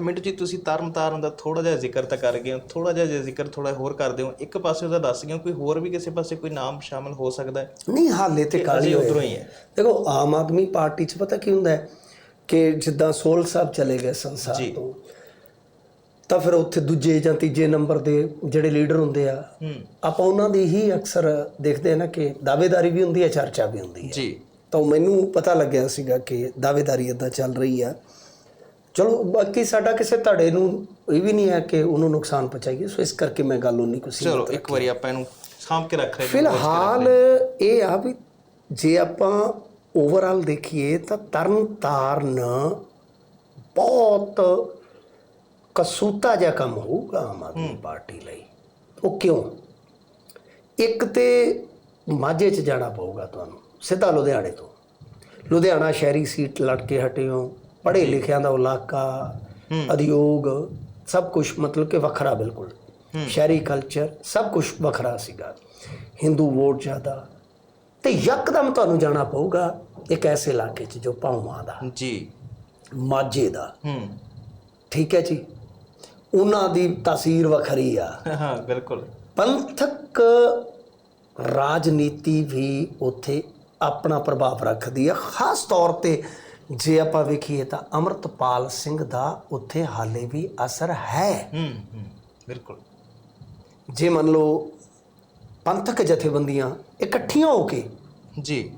Minute ਜੀ ਤੁਸੀਂ ਤਰਨ ਤਾਰਨ ਦਾ ਥੋੜਾ ਜਿਹਾ ਜ਼ਿਕਰ ਤਾਂ ਕਰ ਗਏ ਹੋ ਥੋੜਾ ਜਿਹਾ ਜੇ ਜ਼ਿਕਰ ਥੋੜਾ ਹੋਰ ਕਰ ਦਿਓ ਇੱਕ ਪਾਸੇ ਉਹਦਾ ਦੱਸ ਗਏ ਹੋ, ਕੋਈ ਹੋਰ ਵੀ ਕਿਸੇ ਪਾਸੇ ਕੋਈ ਨਾਮ ਸ਼ਾਮਲ ਹੋ ਸਕਦਾ ਹੈ? ਨਹੀਂ ਹਾਲੇ ਤੇ ਕਾਲੀ ਉਧਰੋਂ ਹੀ ਹੈ। ਦੇਖੋ ਆਮ ਆਦਮੀ ਪਾਰਟੀ 'ਚ ਪਤਾ ਕੀ ਹੁੰਦਾ ਹੈ ਕਿ ਜਿੱਦਾਂ ਸੋਲ ਸਾਹਿਬ ਚਲੇ ਗਏ ਸੰਸਾਰ। ਤੋਂ ਤਾਂ ਫਿਰ ਉੱਥੇ ਦੂਜੇ ਜਾਂ ਤੀਜੇ ਨੰਬਰ ਦੇ ਜਿਹੜੇ ਲੀਡਰ ਹੁੰਦੇ ਆ ਹੂੰ। ਆਪਾਂ ਉਹਨਾਂ ਦੀ ਹੀ ਅਕਸਰ ਦੇਖਦੇ ਆ ਨਾ ਕਿ ਦਾਅਵੇਦਾਰੀ ਵੀ ਹੁੰਦੀ ਹੈ ਚਰਚਾ ਵੀ ਹੁੰਦੀ ਹੈ। ਜੀ। ਤਾਂ ਮੈਨੂੰ ਪਤਾ ਲੱਗਿਆ ਸੀਗਾ ਕਿ ਦਾਅਵੇਦਾਰੀ ਇਦਾਂ ਚੱਲ ਰਹੀ ਆ। ਚਲੋ ਬਾਕੀ ਸਾਡਾ ਕਿਸੇ ਧੜੇ ਨੂੰ ਇਹ ਵੀ ਨਹੀਂ ਹੈ ਕਿ ਉਹਨੂੰ ਨੁਕਸਾਨ ਪਹੁੰਚਾਈਏ ਸੋ ਇਸ ਕਰਕੇ ਮੈਂ ਗੱਲ ਉਨੀ ਕੁ ਸੀ ਚਲੋ ਇੱਕ ਵਾਰੀ ਆਪਾਂ ਇਹਨੂੰ ਸਾਂਭ ਕੇ ਰੱਖ ਰਹੇ ਫਿਲਹਾਲ ਇਹ ਆ ਵੀ ਜੇ ਆਪਾਂ ਓਵਰਆਲ ਦੇਖੀਏ ਤਾਂ ਤਰਨ ਤਾਰਨ ਬਹੁਤ ਕਸੂਤਾ ਜਿਹਾ ਕੰਮ ਹੋਊਗਾ ਆਮ ਆਦਮੀ ਪਾਰਟੀ ਲਈ। ਉਹ ਕਿਉਂ? ਇੱਕ ਤੇ ਮਾਝੇ 'ਚ ਜਾਣਾ ਪਊਗਾ ਤੁਹਾਨੂੰ ਸਿੱਧਾ ਲੁਧਿਆਣੇ ਤੋਂ। ਲੁਧਿਆਣਾ ਸ਼ਹਿਰੀ ਸੀਟ ਲੜ ਕੇ ਹਟੇ ਹੋ। ਪੜ੍ਹੇ ਲਿਖਿਆਂ ਦਾ ਇਲਾਕਾ ਉਦਯੋਗ ਸਭ ਕੁਝ ਮਤਲਬ ਕਿ ਵੱਖਰਾ ਬਿਲਕੁਲ। ਸ਼ਹਿਰੀ ਕਲਚਰ ਸਭ ਕੁਝ ਵੱਖਰਾ ਸੀਗਾ। ਹਿੰਦੂ ਵੋਟ ਜ਼ਿਆਦਾ। ਤੇ ਯਕਦਮ ਤੁਹਾਨੂੰ ਜਾਣਾ ਪਊਗਾ ਇੱਕ ਐਸੇ ਇਲਾਕੇ 'ਚ ਜੋ ਭਾਵਾਂ ਦਾ। ਜੀ। ਮਾਝੇ ਦਾ। ਹੂੰ। ਠੀਕ ਹੈ ਜੀ? ਉਹਨਾਂ ਦੀ ਤਾਸੀਰ ਵੱਖਰੀ ਆ। ਹਾਂ ਬਿਲਕੁਲ। ਪੰਥਕ ਰਾਜਨੀਤੀ ਵੀ ਉੱਥੇ ਆਪਣਾ ਪ੍ਰਭਾਵ ਰੱਖਦੀ ਹੈ ਖਾਸ ਤੌਰ ਤੇ ਜੇ ਆਪਾਂ ਵੇਖੀਏ ਤਾਂ ਅਮਰਤਪਾਲ ਸਿੰਘ ਦਾ ਉੱਥੇ ਹਾਲੇ ਵੀ ਅਸਰ ਹੈ। ਹੂੰ ਹੂੰ ਬਿਲਕੁਲ। ਜੇ ਮੰਨ ਲਓ ਪੰਥਕ ਜਥੇਬੰਦੀਆਂ ਇਕੱਠੀਆਂ ਹੋ ਕੇ ਜੀ।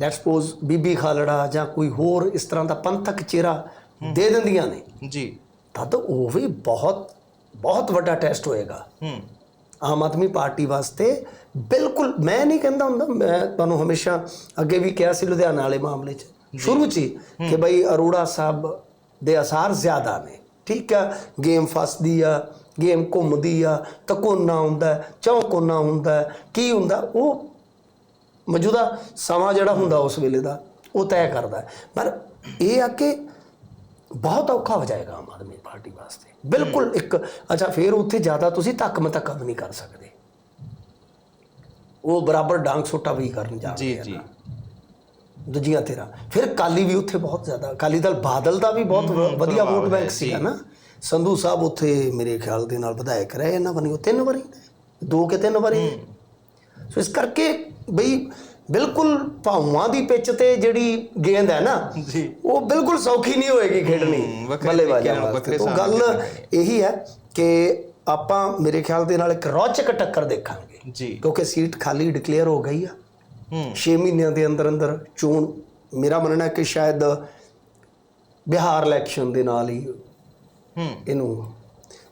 ਲੈਟਸ ਸਪੋਜ਼ ਬੀਬੀ ਖਾਲੜਾ ਜਾਂ ਕੋਈ ਹੋਰ ਇਸ ਤਰ੍ਹਾਂ ਦਾ ਪੰਥਕ ਚਿਹਰਾ ਦੇ ਦਿੰਦੀਆਂ ਨੇ ਜੀ। ਤਦ ਉਹ ਵੀ ਬਹੁਤ ਬਹੁਤ ਵੱਡਾ ਟੈਸਟ ਹੋਏਗਾ। ਹੂੰ। ਆਮ ਆਦਮੀ ਪਾਰਟੀ ਵਾਸਤੇ ਬਿਲਕੁਲ ਮੈਂ ਨਹੀਂ ਕਹਿੰਦਾ ਹੁੰਦਾ ਮੈਂ ਤੁਹਾਨੂੰ ਹਮੇਸ਼ਾ ਅੱਗੇ ਵੀ ਕਿਹਾ ਸੀ ਲੁਧਿਆਣਾ ਵਾਲੇ ਮਾਮਲੇ 'ਚ। ਸ਼ੁਰੂ 'ਚ ਕਿ ਬਈ ਅਰੋੜਾ ਸਾਹਿਬ ਦੇ ਅਸਾਰ ਜ਼ਿਆਦਾ ਨੇ। ਠੀਕ ਆ? ਗੇਮ ਫਸਦੀ ਆ ਗੇਮ ਘੁੰਮਦੀ ਆ ਤਕੋਨਾ ਹੁੰਦਾ ਚੌਕੋਨਾ ਹੁੰਦਾ ਕੀ ਹੁੰਦਾ? ਉਹ ਮੌਜੂਦਾ ਸਮਾਂ ਜਿਹੜਾ ਹੁੰਦਾ ਉਸ ਵੇਲੇ ਦਾ ਉਹ ਤੈਅ ਕਰਦਾ। ਪਰ ਇਹ ਆ ਕਿ ਬਹੁਤ ਔਖਾ ਹੋ ਜਾਏਗਾ ਆਮ ਆਦਮੀ ਪਾਰਟੀ ਵਾਸਤੇ। ਬਿਲਕੁਲ ਇੱਕ ਅੱਛਾ ਫਿਰ ਉੱਥੇ ਜ਼ਿਆਦਾ ਤੁਸੀਂ ਧੱਕ ਮਤੱਕਾ ਨਹੀਂ ਕਰ ਸਕਦੇ। ਉਹ ਬਰਾਬਰ ਡਾਂਗ ਸੋਟਾ ਵੀ ਕਰਨ ਜਾ ਜੀ ਜੀ। ਦੂਜੀਆਂ ਤੇਰਾ। ਫਿਰ ਕਾਲੀ ਵੀ ਉੱਥੇ ਬਹੁਤ ਜ਼ਿਆਦਾ ਕਾਲੀ ਦਲ ਬਾਦਲ ਦਾ ਵੀ ਬਹੁਤ ਵਧੀਆ ਵੋਟ ਬੈਂਕ ਸੀਗਾ ਨਾ? ਸੰਧੂ ਸਾਹਿਬ ਉੱਥੇ ਮੇਰੇ ਖਿਆਲ ਦੇ ਨਾਲ ਵਿਧਾਇਕ ਰਹੇ ਇਹਨਾਂ ਬਣੀ ਉਹ ਤਿੰਨ ਵਾਰੀ ਦੋ ਕਿ ਤਿੰਨ ਵਾਰੀ ਸੋ ਇਸ ਕਰਕੇ ਬਈ ਬਿਲਕੁਲ ਭਾਵਾਂ ਦੀ ਪਿੱਚ ਤੇ ਜਿਹੜੀ ਗੇਂਦ ਹੈ ਨਾ ਜੀ। ਉਹ ਬਿਲਕੁਲ ਸੌਖੀ ਨਹੀਂ ਹੋਏਗੀ ਖੇਡਣੀ ਬੱਲੇਬਾਜ਼ਾਂ ਵਾਸਤੇ। ਹਿਸਾਬ ਗੱਲ ਇਹੀ ਹੈ ਕਿ ਆਪਾਂ ਮੇਰੇ ਖਿਆਲ ਦੇ ਨਾਲ ਇੱਕ ਰੌਚਕ ਟੱਕਰ ਦੇਖਾਂਗੇ। ਜੀ। ਕਿਉਂਕਿ ਸੀਟ ਖਾਲੀ ਡਿਕਲੇਅਰ ਹੋ ਗਈ ਆ। 6 ਮਹੀਨਿਆਂ ਦੇ ਅੰਦਰ ਅੰਦਰ ਚੋਣ ਮੇਰਾ ਮੰਨਣਾ ਹੈ ਕਿ ਸ਼ਾਇਦ ਬਿਹਾਰ ਇਲੈਕਸ਼ਨ ਦੇ ਨਾਲ ਹੀ ਹੂੰ। ਇਹਨੂੰ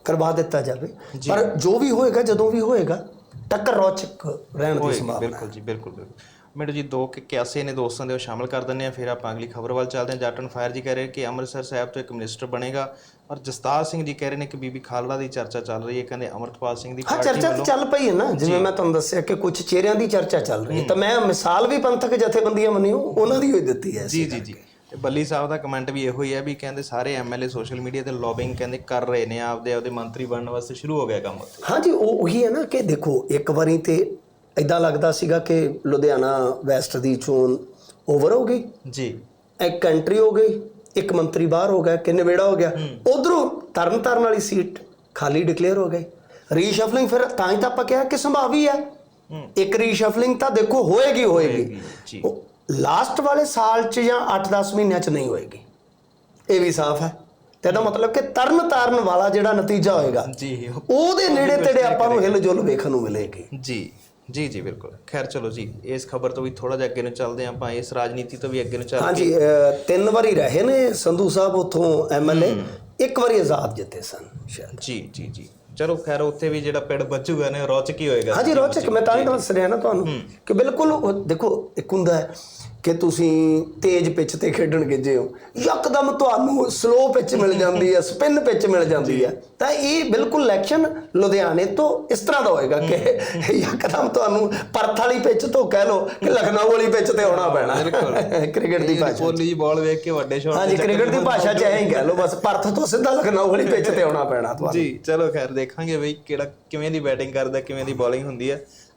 ਕਰਵਾ ਦਿੱਤਾ ਜਾਵੇ। ਪਰ ਜੋ ਵੀ ਹੋਏਗਾ ਜਦੋਂ ਵੀ ਹੋਏਗਾ ਟੱਕਰ ਰੌਚਕ ਰਹਿਣ ਦੀ ਸੰਭਾਵਨਾ ਬਿਲਕੁਲ ਜੀ ਬਿਲਕੁਲ ਬਿਲਕੁਲ। ਮਿੰਟੂ ਜੀ ਦੋ ਕਿ ਕਿਆਸੇ ਨੇ ਦੋਸਤਾਂ ਦੇ ਉਹ ਸ਼ਾਮਲ ਕਰ ਦਿੰਦੇ ਆ ਫਿਰ ਆਪਾਂ ਅਗਲੀ ਖਬਰ ਵੱਲ ਚੱਲਦੇ ਹਾਂ। ਜੱਟਨ ਫਾਇਰ ਜੀ ਕਹਿ ਰਹੇ ਕਿ ਅੰਮ੍ਰਿਤਸਰ ਸਾਹਿਬ ਤੋਂ ਇੱਕ ਮਿਨਿਸਟਰ ਬਣੇਗਾ ਔਰ ਜਸਤਾਰ ਸਿੰਘ ਜੀ ਕਹਿ ਰਹੇ ਨੇ ਕਿ ਬੀਬੀ ਖਾਲੜਾ ਦੀ ਚਰਚਾ ਚੱਲ ਰਹੀ ਹੈ ਕਹਿੰਦੇ ਅਮਰਤਪਾਲ ਸਿੰਘ ਦੀ ਹਾਂ ਚਰਚਾ ਤਾਂ ਚੱਲ ਪਈ ਹੈ ਨਾ ਜਿਵੇਂ ਮੈਂ ਤੁਹਾਨੂੰ ਦੱਸਿਆ ਕਿ ਕੁਝ ਚਿਹਰਿਆਂ ਦੀ ਚਰਚਾ ਚੱਲ ਰਹੀ ਹੈ। ਤਾਂ ਮੈਂ ਮਿਸਾਲ ਵੀ ਪੰਥਕ ਜਥੇਬੰਦੀਆਂ ਮੰਨੀ ਉਹਨਾਂ ਦੀ ਹੋਈ ਦਿੱਤੀ ਹੈ ਜੀ ਜੀ ਜੀ। ਤੇ ਬੱਲੀ ਸਾਹਿਬ ਦਾ ਕਮੈਂਟ ਵੀ ਇਹੋ ਹੀ ਹੈ ਵੀ ਕਹਿੰਦੇ ਸਾਰੇ ਐਮਐਲਏ ਸੋਸ਼ਲ ਮੀਡੀਆ ਤੇ ਲੌਬਿੰਗ ਕਹਿੰਦੇ ਕਰ ਰਹੇ ਨੇ ਆਪਦੇ ਆਪਦੇ ਮੰਤਰੀ ਬਣਨ ਵਾਸਤੇ ਸ਼ੁਰੂ ਹੋ ਗਿਆ ਕੰਮ। ਉੱਥੇ ਹਾਂਜੀ ਉਹ ਉਹੀ ਹੈ ਨਾ ਕਿ ਦੇਖੋ ਇੱਕ ਵਾਰੀ ਤੇ ਇਦਾਂ ਲੱਗਦਾ ਸੀਗਾ ਕਿ ਲੁਧਿਆਣਾ ਵੈਸਟ ਦੀ ਚੋਣ ਓਵਰ ਹੋ ਗਈ। ਜੀ। ਇੱਕ ਕੰਟਰੀ ਹੋ ਗਈ ਇੱਕ ਮੰਤਰੀ ਬਾਹਰ ਹੋ ਗਿਆ ਕਿ ਨਿਬੇੜਾ ਹੋ ਗਿਆ। ਉਧਰੋਂ ਤਰਨ ਤਾਰਨ ਵਾਲੀ ਸੀਟ ਖਾਲੀ ਡਿਕਲੇਅਰ ਹੋ ਗਈ। ਰੀਸ਼ਫਲਿੰਗ ਫਿਰ ਤਾਂ ਹੀ ਤਾਂ ਆਪਾਂ ਕਿਹਾ ਕਿ ਸੰਭਾਵੀ ਹੈ। ਇੱਕ ਰੀਸ਼ਫਲਿੰਗ ਤਾਂ ਦੇਖੋ ਹੋਏਗੀ ਹੋਏਗੀ। ਲਾਸਟ ਵਾਲੇ ਸਾਲ 'ਚ ਜਾਂ 8-10 ਮਹੀਨਿਆਂ 'ਚ ਨਹੀਂ ਹੋਏਗੀ। ਇਹ ਵੀ ਸਾਫ਼ ਹੈ। ਤੇ ਇਹਦਾ ਮਤਲਬ ਕਿ ਤਰਨ ਤਾਰਨ ਵਾਲਾ ਜਿਹੜਾ ਨਤੀਜਾ ਹੋਏਗਾ ਜੀ। ਉਹਦੇ ਨੇੜੇ ਤੇੜੇ ਆਪਾਂ ਨੂੰ ਹਿਲਜੁਲ ਵੇਖਣ ਨੂੰ ਮਿਲੇਗੀ। ਜੀ। ਜੀ ਜੀ ਬਿਲਕੁਲ। ਖੈਰ ਚਲੋ ਜੀ ਇਸ ਖਬਰ ਤੋਂ ਵੀ ਥੋੜਾ ਜਿਹਾ ਅੱਗੇ ਨੂੰ ਚੱਲਦੇ ਹਾਂ ਆਪਾਂ ਇਸ ਰਾਜਨੀਤੀ ਤੋਂ ਵੀ ਅੱਗੇ ਨੂੰ ਚੱਲ ਹਾਂਜੀ ਤਿੰਨ ਵਾਰੀ ਰਹੇ ਨੇ ਸੰਧੂ ਸਾਹਿਬ ਉਥੋਂ ਐਮਐਲਏ ਇੱਕ ਵਾਰੀ ਆਜ਼ਾਦ ਜਿੱਤੇ ਸਨ ਸ਼ਾਇਦ। ਜੀ ਜੀ ਜੀ। ਚਲੋ ਖੈਰ ਉੱਥੇ ਵੀ ਜਿਹੜਾ ਪਿੰਡ ਬਚੂਗਾ ਨੇ ਰੌਚਕ ਹੀ ਹੋਏਗਾ। ਹਾਂਜੀ ਰੋਚਕ ਮੈਂ ਤਾਂ ਹੀ ਦੱਸ ਰਿਹਾ ਨਾ ਤੁਹਾਨੂੰ ਕਿ ਬਿਲਕੁਲ ਦੇਖੋ ਇੱਕ ਹੁੰਦਾ ਹੈ ਕਿ ਤੁਸੀਂ ਤੇਜ਼ ਪਿੱਚ ਤੇ ਖੇਡਣ ਗਿੱਜੇ ਹੋ। ਯਕਦਮ ਤੁਹਾਨੂੰ ਸਲੋ ਪਿੱਚ ਮਿਲ ਜਾਂਦੀ ਹੈ ਸਪਿਨ ਪਿੱਚ ਮਿਲ ਜਾਂਦੀ ਹੈ। ਤਾਂ ਇਹ ਬਿਲਕੁਲ ਇਲੈਕਸ਼ਨ ਲੁਧਿਆਣੇ ਤੋਂ ਇਸ ਤਰ੍ਹਾਂ ਦਾ ਹੋਏਗਾ ਕਿ ਯਕਦਮ ਤੁਹਾਨੂੰ ਪਰਥ ਵਾਲੀ ਪਿੱਚ ਤੋਂ ਕਹਿ ਲਓ ਕਿ ਲਖਨਊ ਵਾਲੀ ਪਿੱਚ ਤੇ ਆਉਣਾ ਪੈਣਾ। ਕ੍ਰਿਕਟ ਦੀ ਭਾਸ਼ਾ ਜੀ ਬਾਲ ਵੇਖ ਕੇ ਵੱਡੇ ਸ਼ਾਟ ਹਾਂਜੀ ਕ੍ਰਿਕਟ ਦੀ ਭਾਸ਼ਾ ਚ ਐਂ ਕਹਿ ਲਓ ਬਸ ਪਰਥ ਤੋਂ ਸਿੱਧਾ ਲਖਨਊ ਵਾਲੀ ਪਿੱਚ ਤੇ ਆਉਣਾ ਪੈਣਾ ਤੁਹਾਨੂੰ। ਜੀ ਚਲੋ ਖੈਰ ਦੇਖਾਂਗੇ ਬਈ ਕਿਹੜਾ ਕਿਵੇਂ ਦੀ ਬੈਟਿੰਗ ਕਰਦਾ ਕਿਵੇਂ ਦੀ ਬੋਲਿੰਗ ਹੁੰਦੀ ਹੈ।